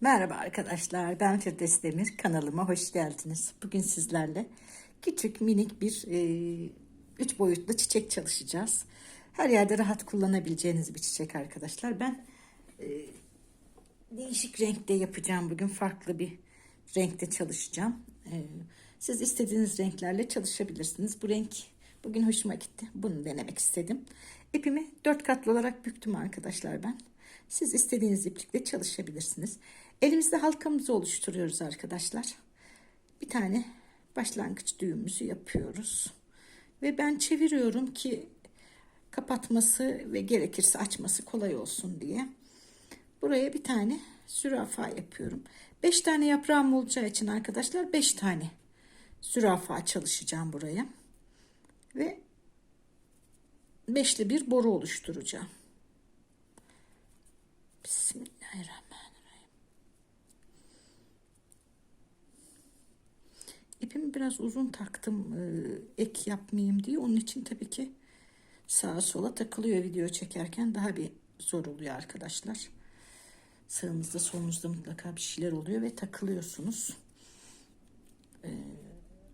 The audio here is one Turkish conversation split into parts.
Merhaba arkadaşlar, ben Firdevs Demir. Kanalıma hoş geldiniz. Bugün sizlerle küçük minik bir e, üç boyutlu çiçek çalışacağız. Her yerde rahat kullanabileceğiniz bir çiçek arkadaşlar. Ben e, değişik renkte yapacağım bugün. Farklı bir renkte çalışacağım. E, siz istediğiniz renklerle çalışabilirsiniz. Bu renk bugün hoşuma gitti. Bunu denemek istedim. İpimi dört katlı olarak büktüm arkadaşlar ben. Siz istediğiniz iplikle çalışabilirsiniz. Elimizde halkamızı oluşturuyoruz arkadaşlar. Bir tane başlangıç düğümümüzü yapıyoruz. Ve ben çeviriyorum ki kapatması ve gerekirse açması kolay olsun diye. Buraya bir tane zürafa yapıyorum. 5 tane yaprağım olacağı için arkadaşlar 5 tane zürafa çalışacağım buraya. Ve beşli bir boru oluşturacağım. Bismillahirrahmanirrahim. İpimi biraz uzun taktım e, ek yapmayayım diye. Onun için tabii ki sağa sola takılıyor video çekerken daha bir zor oluyor arkadaşlar. Sağınızda solunuzda mutlaka bir şeyler oluyor ve takılıyorsunuz. E,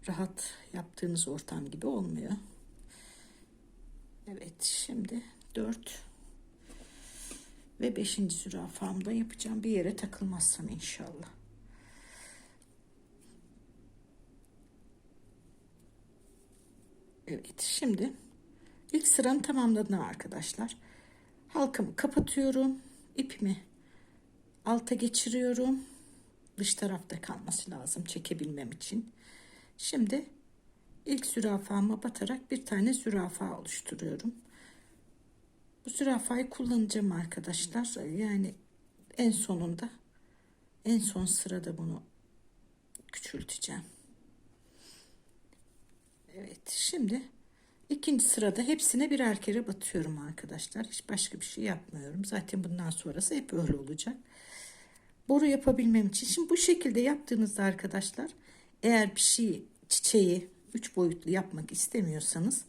rahat yaptığınız ortam gibi olmuyor. Evet şimdi 4 ve 5. zürafamda yapacağım bir yere takılmazsam inşallah. Evet şimdi ilk sıranı tamamladım arkadaşlar. Halkamı kapatıyorum. ipimi alta geçiriyorum. Dış tarafta kalması lazım çekebilmem için. Şimdi ilk zürafama batarak bir tane zürafa oluşturuyorum. Bu zürafayı kullanacağım arkadaşlar. Yani en sonunda en son sırada bunu küçülteceğim. Evet şimdi ikinci sırada hepsine birer kere batıyorum arkadaşlar. Hiç başka bir şey yapmıyorum. Zaten bundan sonrası hep öyle olacak. Boru yapabilmem için. Şimdi bu şekilde yaptığınızda arkadaşlar eğer bir şey çiçeği üç boyutlu yapmak istemiyorsanız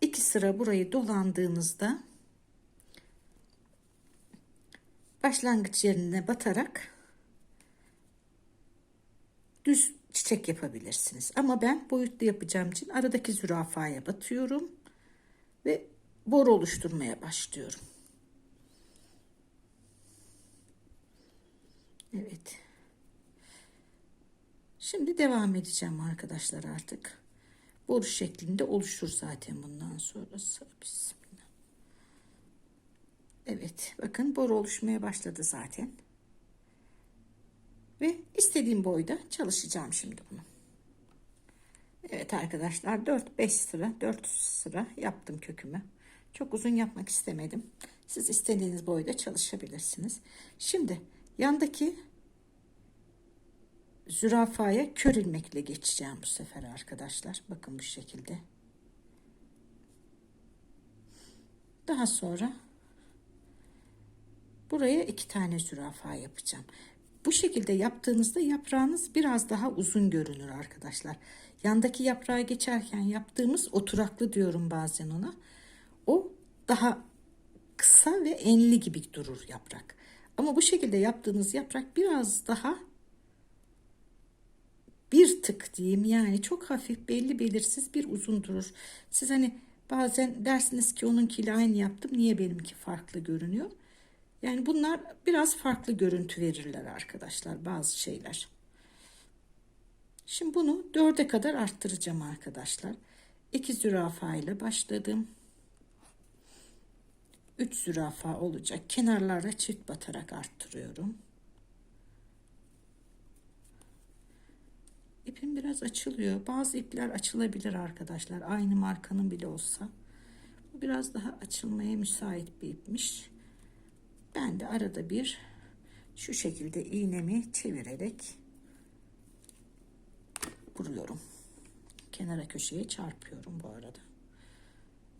iki sıra burayı dolandığınızda başlangıç yerine batarak düz çiçek yapabilirsiniz. Ama ben boyutlu yapacağım için aradaki zürafaya batıyorum ve boru oluşturmaya başlıyorum. Evet. Şimdi devam edeceğim arkadaşlar artık. Boru şeklinde oluşur zaten bundan sonrası. Bismillah. Evet bakın boru oluşmaya başladı zaten. Ve istediğim boyda çalışacağım şimdi bunu. Evet arkadaşlar 4-5 sıra 4 sıra yaptım kökümü. Çok uzun yapmak istemedim. Siz istediğiniz boyda çalışabilirsiniz. Şimdi yandaki zürafaya kör ilmekle geçeceğim bu sefer arkadaşlar. Bakın bu şekilde. Daha sonra buraya iki tane zürafa yapacağım. Bu şekilde yaptığınızda yaprağınız biraz daha uzun görünür arkadaşlar. Yandaki yaprağa geçerken yaptığımız oturaklı diyorum bazen ona. O daha kısa ve enli gibi durur yaprak. Ama bu şekilde yaptığınız yaprak biraz daha bir tık diyeyim yani çok hafif belli belirsiz bir uzun durur. Siz hani bazen dersiniz ki onunkiyle aynı yaptım niye benimki farklı görünüyor? Yani bunlar biraz farklı görüntü verirler arkadaşlar bazı şeyler. Şimdi bunu dörde kadar arttıracağım arkadaşlar. 2 zürafa ile başladım. 3 zürafa olacak. Kenarlara çift batarak arttırıyorum. İpim biraz açılıyor. Bazı ipler açılabilir arkadaşlar. Aynı markanın bile olsa. Bu biraz daha açılmaya müsait bir ipmiş. Ben de arada bir şu şekilde iğnemi çevirerek vuruyorum. Kenara köşeye çarpıyorum bu arada.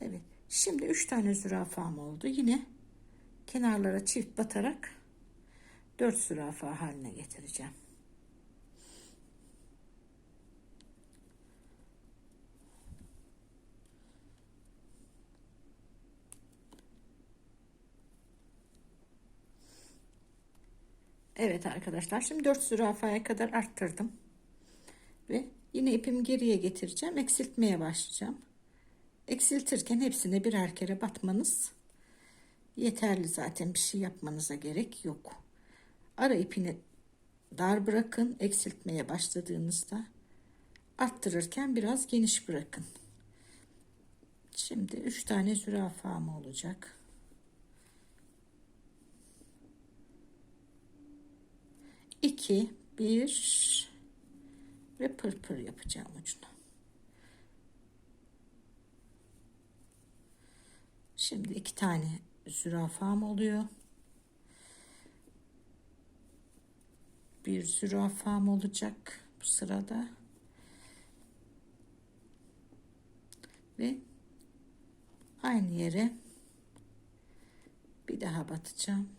Evet. Şimdi 3 tane zürafam oldu. Yine kenarlara çift batarak 4 zürafa haline getireceğim. Evet arkadaşlar şimdi 4 zürafaya kadar arttırdım. Ve yine ipimi geriye getireceğim. Eksiltmeye başlayacağım. Eksiltirken hepsine birer kere batmanız yeterli zaten bir şey yapmanıza gerek yok. Ara ipini dar bırakın eksiltmeye başladığınızda arttırırken biraz geniş bırakın. Şimdi 3 tane zürafam olacak. İki, bir ve pırpır yapacağım ucuna. Şimdi iki tane zürafam oluyor. Bir zürafam olacak bu sırada. Ve aynı yere bir daha batacağım.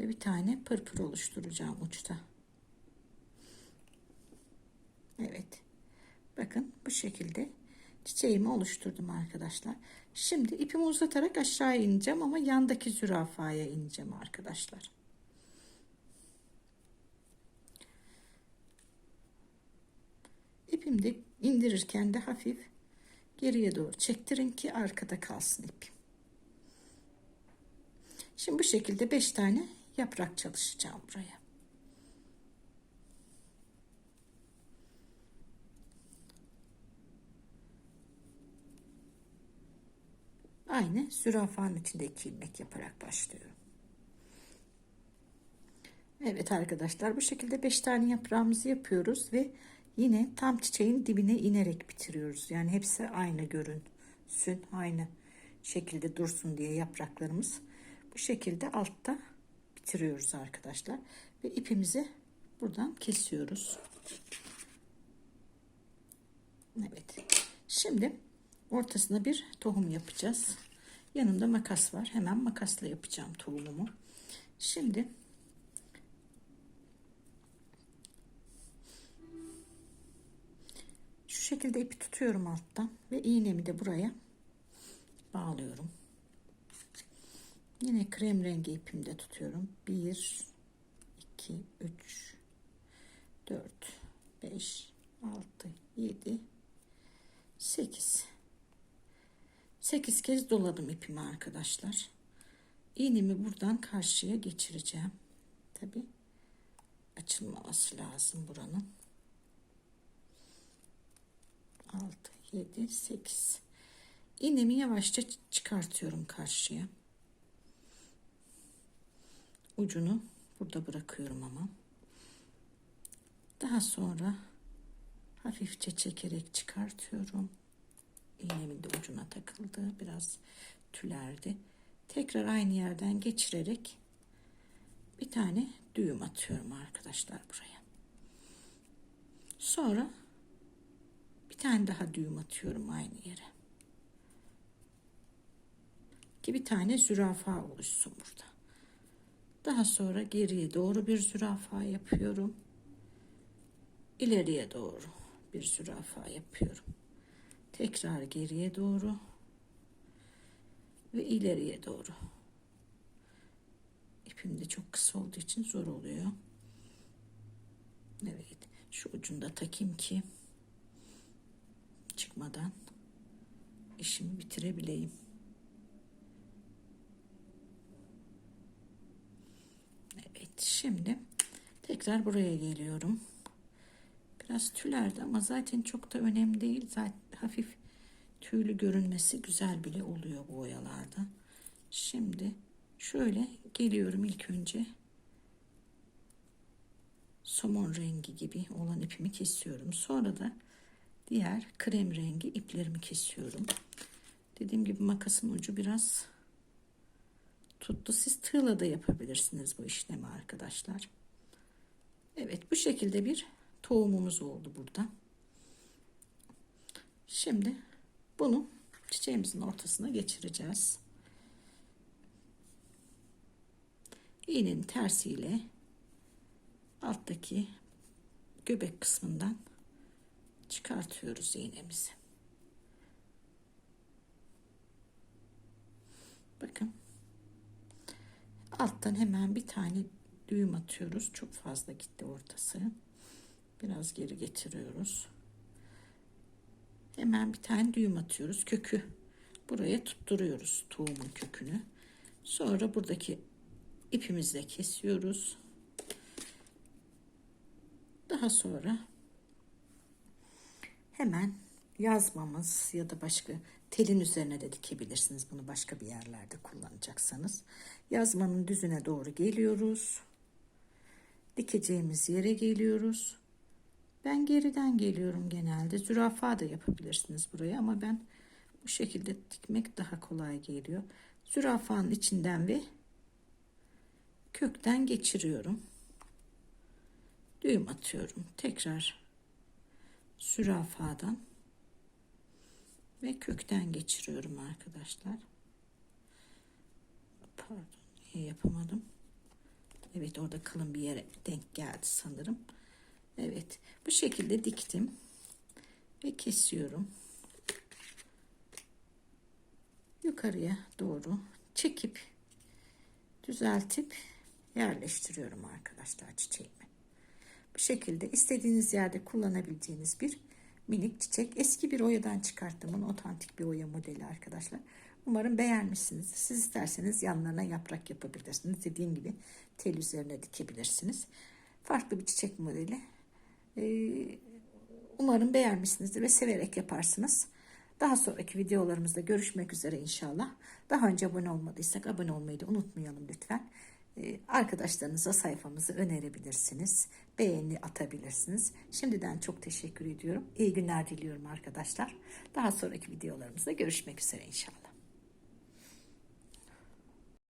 Ve bir tane pırpır oluşturacağım uçta. Evet. Bakın bu şekilde çiçeğimi oluşturdum arkadaşlar. Şimdi ipimi uzatarak aşağı ineceğim ama yandaki zürafaya ineceğim arkadaşlar. İpimi de indirirken de hafif geriye doğru çektirin ki arkada kalsın ipim. Şimdi bu şekilde 5 tane yaprak çalışacağım buraya. Aynı zürafanın içinde iki ilmek yaparak başlıyorum. Evet arkadaşlar bu şekilde 5 tane yaprağımızı yapıyoruz ve yine tam çiçeğin dibine inerek bitiriyoruz. Yani hepsi aynı görünsün, aynı şekilde dursun diye yapraklarımız bu şekilde altta bitiriyoruz arkadaşlar. Ve ipimizi buradan kesiyoruz. Evet. Şimdi ortasına bir tohum yapacağız. Yanımda makas var. Hemen makasla yapacağım tohumumu. Şimdi şu şekilde ipi tutuyorum alttan ve iğnemi de buraya bağlıyorum. Yine krem rengi ipimde tutuyorum. 1 2 3 4 5 6 7 8 8 kez doladım ipimi arkadaşlar. İğnemi buradan karşıya geçireceğim. Tabi açılmaması lazım buranın. 6 7 8 İğnemi yavaşça çıkartıyorum karşıya ucunu burada bırakıyorum ama. Daha sonra hafifçe çekerek çıkartıyorum. İğnemin de ucuna takıldı. Biraz tülerdi. Tekrar aynı yerden geçirerek bir tane düğüm atıyorum arkadaşlar buraya. Sonra bir tane daha düğüm atıyorum aynı yere. Ki bir tane zürafa oluşsun burada daha sonra geriye doğru bir zürafa yapıyorum. İleriye doğru bir zürafa yapıyorum. Tekrar geriye doğru ve ileriye doğru. İpim de çok kısa olduğu için zor oluyor. Evet, şu ucunda takayım ki çıkmadan işimi bitirebileyim. Şimdi tekrar buraya geliyorum. Biraz tülerdi ama zaten çok da önemli değil. Zaten hafif tüylü görünmesi güzel bile oluyor bu oyalarda. Şimdi şöyle geliyorum ilk önce. Somon rengi gibi olan ipimi kesiyorum. Sonra da diğer krem rengi iplerimi kesiyorum. Dediğim gibi makasın ucu biraz tuttu. Siz tığla da yapabilirsiniz bu işlemi arkadaşlar. Evet bu şekilde bir tohumumuz oldu burada. Şimdi bunu çiçeğimizin ortasına geçireceğiz. İğnenin tersiyle alttaki göbek kısmından çıkartıyoruz iğnemizi. Bakın alttan hemen bir tane düğüm atıyoruz. Çok fazla gitti ortası. Biraz geri getiriyoruz. Hemen bir tane düğüm atıyoruz. Kökü buraya tutturuyoruz tohumun kökünü. Sonra buradaki ipimizle kesiyoruz. Daha sonra hemen yazmamız ya da başka telin üzerine de dikebilirsiniz. Bunu başka bir yerlerde kullanacaksanız. Yazmanın düzüne doğru geliyoruz. Dikeceğimiz yere geliyoruz. Ben geriden geliyorum genelde. Zürafa da yapabilirsiniz buraya ama ben bu şekilde dikmek daha kolay geliyor. Zürafanın içinden ve kökten geçiriyorum. Düğüm atıyorum. Tekrar zürafadan ve kökten geçiriyorum arkadaşlar. Pardon, yapamadım? Evet, orada kalın bir yere denk geldi sanırım. Evet, bu şekilde diktim ve kesiyorum. Yukarıya doğru çekip düzeltip yerleştiriyorum arkadaşlar çiçeğimi. Bu şekilde istediğiniz yerde kullanabileceğiniz bir minik çiçek. Eski bir oyadan çıkarttım bunu. Otantik bir oya modeli arkadaşlar. Umarım beğenmişsiniz. Siz isterseniz yanlarına yaprak yapabilirsiniz. Dediğim gibi tel üzerine dikebilirsiniz. Farklı bir çiçek modeli. Ee, umarım beğenmişsinizdir ve severek yaparsınız. Daha sonraki videolarımızda görüşmek üzere inşallah. Daha önce abone olmadıysak abone olmayı da unutmayalım lütfen. Ee, arkadaşlarınıza sayfamızı önerebilirsiniz. Beğeni atabilirsiniz. Şimdiden çok teşekkür ediyorum. İyi günler diliyorum arkadaşlar. Daha sonraki videolarımızda görüşmek üzere inşallah.